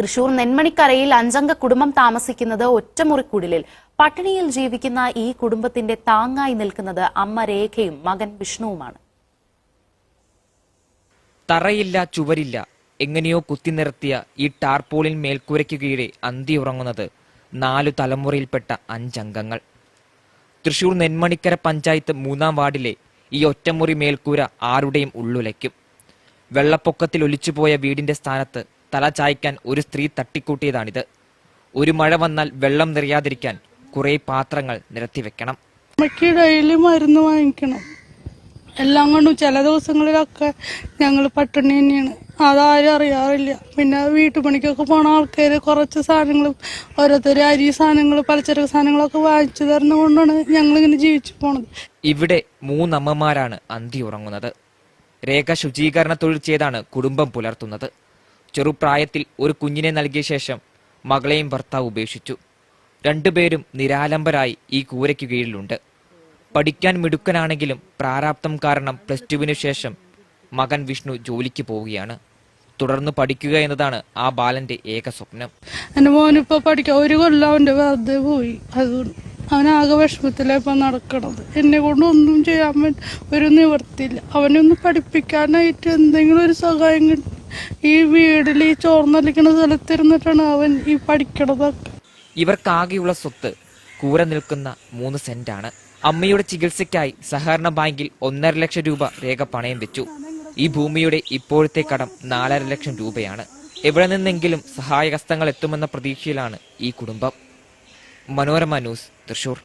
തൃശൂർ നെന്മണിക്കരയിൽ അഞ്ചംഗ കുടുംബം താമസിക്കുന്നത് ഒറ്റമുറിക്കുടിലിൽ. പട്ടിണിയിൽ ജീവിക്കുന്ന ഈ കുടുംബത്തിന്റെ താങ്ങായി നിൽക്കുന്നത് അമ്മ രേഖയും മകൻ വിഷ്ണുവുമാണ്. തറയില്ല ചുവരില്ല. എങ്ങനെയോ കുത്തി നിർത്തിയ ഈ ടാർപോളിൻ മേൽക്കൂരയ്ക്ക് അന്തി ഉറങ്ങുന്നത് നാലു തലമുറയിൽപ്പെട്ട അഞ്ചംഗങ്ങൾ. തൃശൂർ നെന്മണിക്കര പഞ്ചായത്ത് മൂന്നാം വാർഡിലെ ഈ ഒറ്റമുറി മേൽക്കൂര ആരുടെയും ഉള്ളുലയ്ക്കും. വെള്ളപ്പൊക്കത്തിൽ ഒലിച്ചുപോയ വീടിന്റെ സ്ഥാനത്ത് തല ചായ്ക്കാൻ ഒരു സ്ത്രീ തട്ടിക്കൂട്ടിയതാണിത്. ഒരു മഴ വന്നാൽ വെള്ളം നിറയാതിരിക്കാൻ കുറെ പാത്രങ്ങൾ നിരത്തിവെക്കണം അമ്മയ്ക്ക് ഡെയിലി മരുന്ന് വാങ്ങിക്കണം. എല്ലാം കൊണ്ടും ചില ദിവസങ്ങളിലൊക്കെ ഞങ്ങൾ പട്ടിണി തന്നെയാണ്. അതാരും അറിയാറില്ല. പിന്നെ വീട്ടുപണിക്കൊക്കെ പോണ ആൾക്കാർ കുറച്ച് സാധനങ്ങൾ ഓരോരുത്തർ അരി സാധനങ്ങൾ പലചരക്ക് സാധനങ്ങളൊക്കെ വാങ്ങിച്ചു തരുന്ന കൊണ്ടാണ് ഞങ്ങളിങ്ങനെ ജീവിച്ചു പോണത്. ഇവിടെ മൂന്നമ്മമാരാണ് അന്തി ഉറങ്ങുന്നത്. രേഖ ശുചീകരണ തൊഴിൽ ചെയ്താണ് കുടുംബം പുലർത്തുന്നത്. ചെറുപ്രായത്തിൽ ഒരു കുഞ്ഞിനെ നൽകിയ ശേഷം മകളെയും ഭർത്താവ് ഉപേക്ഷിച്ചു. രണ്ടുപേരും നിരാലംബരായി ഈ കൂരയ്ക്ക് കീഴിലുണ്ട്. പഠിക്കാൻ മിടുക്കനാണെങ്കിലും പ്രാരാബ്ദം കാരണം പ്ലസ് ടുവിനു ശേഷം മകൻ വിഷ്ണു ജോലിക്ക് പോവുകയാണ്. തുടർന്ന് പഠിക്കുക എന്നതാണ് ആ ബാലന്റെ ഏക സ്വപ്നം. എന്റെ മോനിപ്പോ പഠിക്കാൻ ഒരു കൊല്ലം അവന്റെ വെറുതെ പോയി. അതുകൊണ്ട് അവനാകെ വിഷമത്തിലാണ് ഇപ്പം നടക്കണത്. എന്നെ കൊണ്ട് ഒന്നും ചെയ്യാൻ ഒരു നിവർത്തിയില്ല അവനൊന്ന് പഠിപ്പിക്കാനായിട്ട് എന്തെങ്കിലും ഒരു സഹായം കിട്ടും ഈ വീടിൽ ഈ ചോർന്നലിക്കണ സ്ഥലത്തിരുന്നിട്ടാണ് അവൻ ഈ പഠിക്കണതൊക്കെ. ഇവർക്കാകെയുള്ള സ്വത്ത് കൂര നിൽക്കുന്ന മൂന്ന് സെന്റാണ്. അമ്മയുടെ ചികിത്സയ്ക്കായി സഹകരണ ബാങ്കിൽ ഒന്നര ലക്ഷം രൂപ രേഖ പണയം വെച്ചു. ഈ ഭൂമിയുടെ ഇപ്പോഴത്തെ കടം നാലര ലക്ഷം രൂപയാണ്. എവിടെ നിന്നെങ്കിലും സഹായഹസ്തങ്ങൾ എത്തുമെന്ന പ്രതീക്ഷയിലാണ് ഈ കുടുംബം. മനോരമ ന്യൂസ് തൃശൂർ.